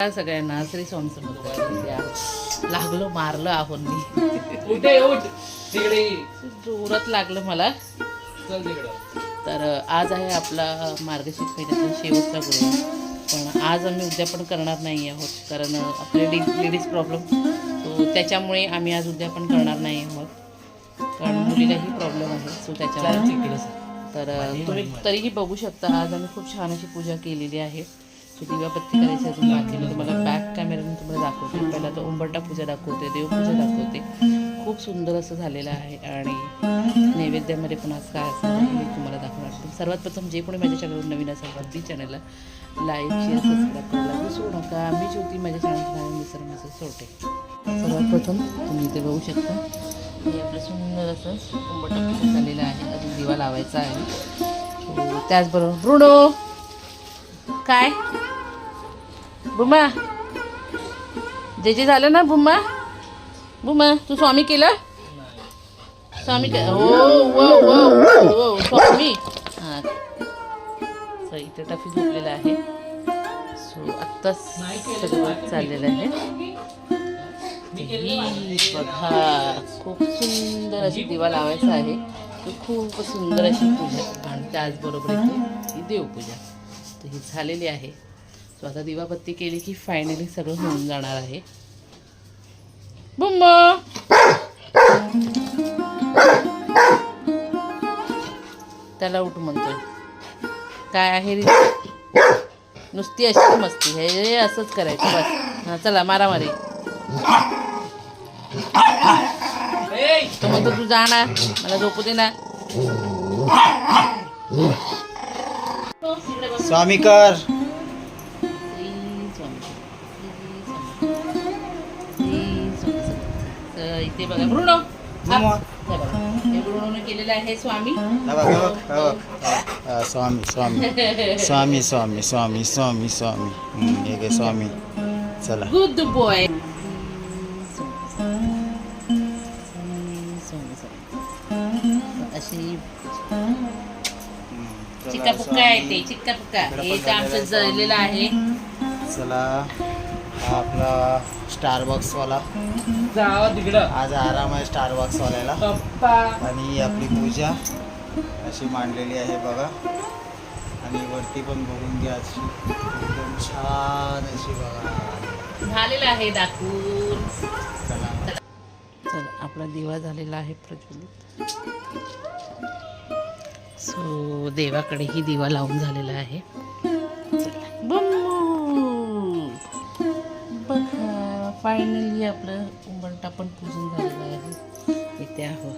सगळ्यांना श्री स्वामी समर्थ. लागलो मारलं आहोत मी. जोरात लागलं मला. तर आज आहे आपला मार्गशीर्ष महिन्याचा शेवटचा गुरुवार पण आज आम्ही उद्यापन करणार नाही आहोत कारण आपले डी लेडीज प्रॉब्लेम सो त्याच्यामुळे आम्ही आज उद्यापन करणार नाही आहोत. कारण मुलीलाही प्रॉब्लेम आहे सो त्याच्यामुळे. तिकडे. तर तुम्ही तरीही बघू शकता आज आम्ही खूप छान अशी पूजा केलेली आहे. सो दिवाबत्ती करायची अजून बाकी मी तुम्हाला बॅक कॅमेऱ्याने तुम्हाला दाखवते. पहिला तर उंबरटा पूजा दाखवते देवपूजा दाखवते. खूप सुंदर असं झालेलं आहे आणि नैवेद्यामध्ये पण आज काय असणार हे तुम्हाला दाखवणार सर्वात प्रथम जे कोणी माझ्या चॅनलवर नवीन असेल अगदी चॅनलला लाईक शेअर सबस्क्राईब करायला विसरू नका. मी ज्योती माझ्या चॅनलला मिसर माझं सोटे सर्वात प्रथम तुम्ही इथे बघू शकता हे आपलं सुंदर असं उंबरटा पूजा झालेलं आहे. अजून दिवा लावायचा आहे. हो, त्याचबरोबर ब्रुडो काय? बुमा जे जे झालं ना बुम्मा बुमा तू स्वामी केलं? स्वामी के हो हो स्वामी. हां. सो इथे टफी झोपलेला आहे. सो आत्ताच सगळं चाललेलं आहे. बघा खूप सुंदर अशी दिवा लावायचा आहे. तर खूप सुंदर अशी पूजा. आणि त्याचबरोबर इथे ही देवपूजा. तर ही झालेली आहे. सो आता दिवाबत्ती केली की फायनली सगळं होऊन जाणार आहे. बुम्मा! त्याला उठ म्हणतोय. काय आहे रे? नुसती अशी मस्ती. हे असंच करायचं. बस. हां चला मारामारी. ए, तो म्हणतो तू जा ना. मला झोपू दे ना. स्वामी कर श्री स्वामी श्री स्वामी श्री स्वामी. तर इथे बघा हे ब्रुनोने केलेलं आहे स्वामी. स्वामी स्वामी स्वामी स्वामी स्वामी. स्वामी स्वामी घे स्वामी. चला. गुड बॉय अशी चिक्का पुक्का आहे ते चिक्का पुक्का हे तर आमचं जळलेलं आहे. चला हा आपला स्टारबक्स वाला जावा तिकडं. आज आराम आहे स्टारबक्स वाल्याला पप्पा. आणि आपली पूजा अशी मांडलेली आहे बघा. आणि वरती पण बघून घ्या अशी. एकदम छान अशी बघा. झालेलं आहे दाखवून. चला. चल आपला दिवा झालेला आहे प्रज्वलित. सो देवाकडेही दिवा लावून झालेला आहे. बघा फायनली आपलं उंबरटा पण पूजन झालेलं आहे. इथे आहो.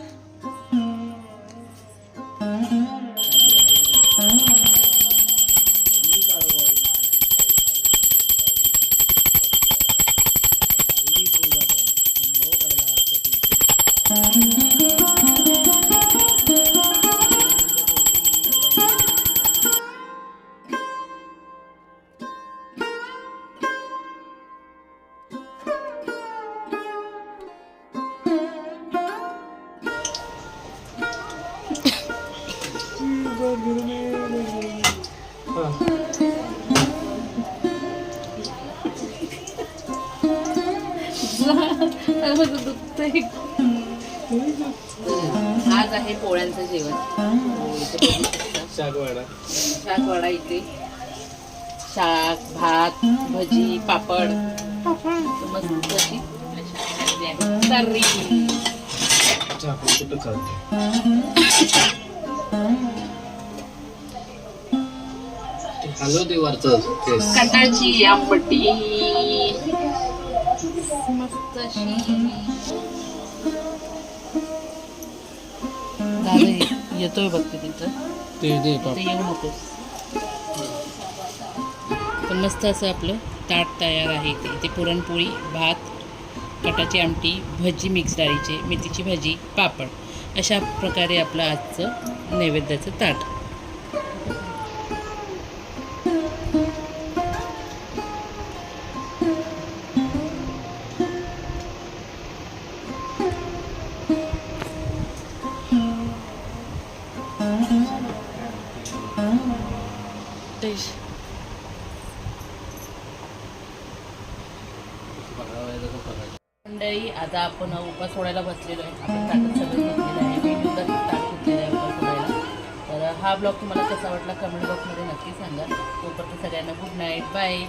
आज आहे पोळ्यांचं जेवण. शाकवाडा. इथे. शाक भात भजी पापड. मस्त अशी तर्री. हॅलो कटाची आंबटी. दादा येतोय बघते तिथं ते दे ते येऊ नकोस पण मस्त असं आपलं ताट तयार आहे इथे. इथे पुरणपोळी भात कटाची आमटी भजी मिक्स डाळीचे मेथीची भाजी पापड. अशा प्रकारे आपलं आजचं नैवेद्याचं ताट. अठ्ठावीस मंडळी आता आपण उपास सोडायला बसलेलो आहे. आपण ताकद सगळं घेतलेलं आहे. मी सुद्धा ताक घेतलेलं आहे उपास सोडायला. तर हा ब्लॉग तुम्हाला कसा वाटला कमेंट बॉक्समध्ये नक्की सांगा. तोपर्यंत सगळ्यांना गुड नाईट बाय